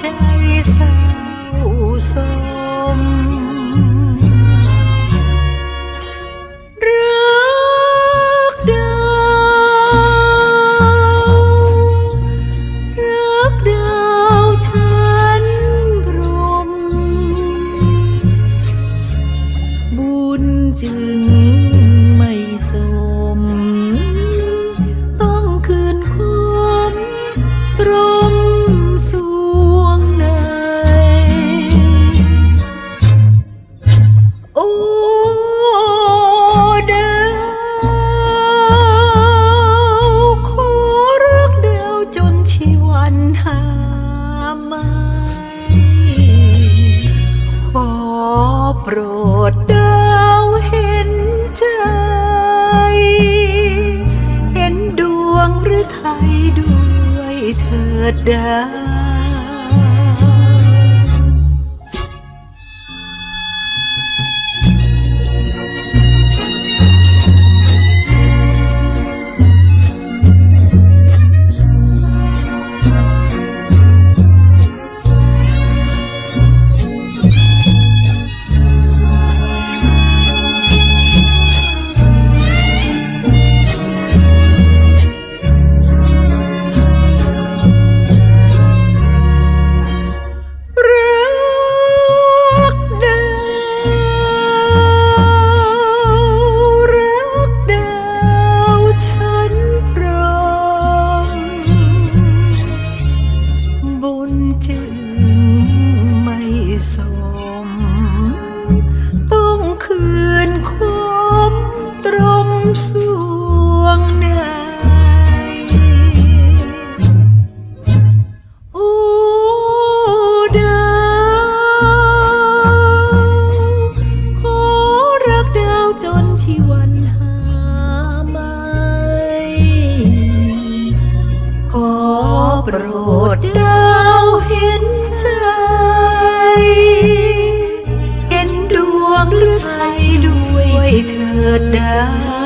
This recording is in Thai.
ใจเศร้าสมรักดาวรักดาวฉันพรหมบุญจึงไม่สม โปรดดาวเห็นใจ เห็นดวงหรือไทยด้วยเถิดดา สวงในโอ้ดาวขอรักดาวจนชีวันหาไม่ขอโปรดดาวเห็นใจ เห็นดวงหรือไทยด้วยเถิดดาว